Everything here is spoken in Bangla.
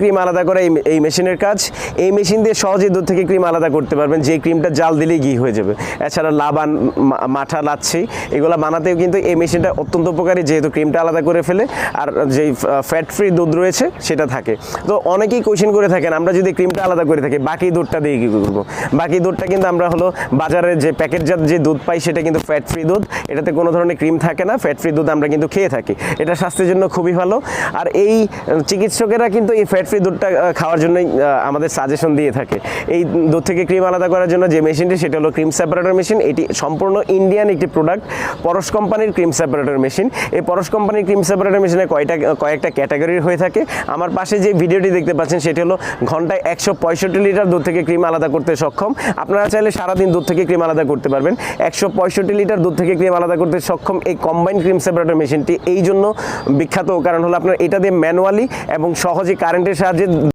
ক্রিম আলাদা করা এই মেশিনের কাজ। এই মেশিন দিয়ে সহজেই দুধ থেকে ক্রিম আলাদা করতে পারবেন। যে ক্রিমটা জাল দিলেই ঘি হয়ে যাবে। এছাড়া লাবান মাঠা, লাচ্ছি, এগুলো বানাতেও কিন্তু এই মেশিনটা অত্যন্ত উপকারী যেহেতু ক্রিমটা আলাদা করে ফেলে। আর যেই ফ্যাট ফ্রি দুধ রয়েছে, সেটা থাকে। তো অনেকেই কোয়েশ্চেন করে থাকেন, আমরা যদি ক্রিমটা আলাদা করে থাকি, বাকি দুধটা দিয়ে কী করব? বাকি দুধটা কিন্তু আমরা হলো বাজারে যে প্যাকেটজাত যে দুধ পাই, সেটা কিন্তু ফ্যাট ফ্রি দুধ। এটাতে কোনো ধরনের ক্রিম থাকে না। ফ্যাট ফ্রি দুধ আমরা কিন্তু খেয়ে থাকি। এটা স্বাস্থ্যের জন্য খুবই ভালো। আর এই চিকিৎসকেরা কিন্তু এই ফ্যাট ফ্রি দুধটা খাওয়ার জন্যই আমাদের সাজেশন দিয়ে থাকে। এই দুধ থেকে ক্রিম আলাদা করার জন্য যে মেশিনটি সেটা হলো ক্রিম সেপারেটর মেশিন এটি সম্পূর্ণ ইন্ডিয়ান একটি প্রোডাক্ট পরশ কোম্পানির ক্রিম সেপারেটর মেশিন এই পরশ কোম্পানির ক্রিম সেপারেটর মেশিনে কয়টা, কয়েকটা ক্যাটাগরির হয়ে থাকে। আমার পাশে যে ভিডিওটি দেখতে পাচ্ছেন, সেটি হলো ঘন্টায় একশো পঁয়ষট্টি লিটার দুধ থেকে ক্রিম আলাদা করতে সক্ষম। আপনারা চাইলে সারাদিন দুধ থেকে ক্রিম আলাদা করতে পারবেন। একশো পঁয়ষট্টি লিটার দুধ থেকে ক্রিম আলাদা করতে সক্ষম এই কম্বাইন ক্রিম সেপারেটর মেশিনটি এই জন্য বিখ্যাত কারণ হলো আপনার এটা দিয়ে ম্যানুয়ালি এবং সহজে কারেন্টের সাহায্যে